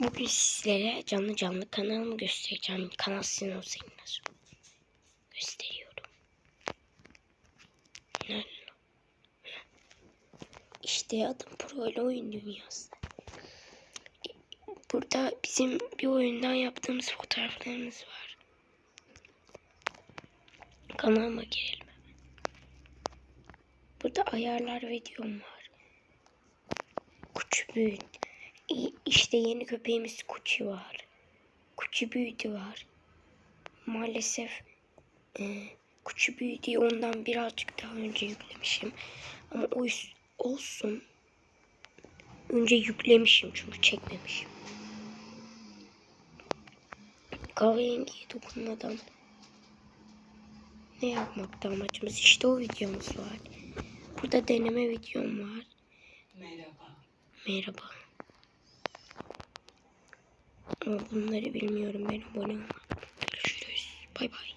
Bugün sizlere canlı canlı kanalımı göstereceğim. Kanal sizin olsaydınız. Gösteriyorum. İşte adım Pro ile oyun dünyası. Burada bizim bir oyundan yaptığımız fotoğraflarımız var. Kanalıma girelim. Burada ayarlar videom var. Kuçu büyüdü. İşte yeni köpeğimiz Kuçu var. Kuçu büyüdü var. Maalesef e, Kuçu büyüdü ondan birazcık daha önce yüklemişim. Ama o olsun. Önce yüklemişim çünkü çekmemişim. Kahverengiye dokunmadan ne yapmakta amacımız? İşte o videomuz var. Burada deneme videom var. Merhaba. Merhaba. Bunları bilmiyorum ben abone olmadım. Görüşürüz. Bay bay.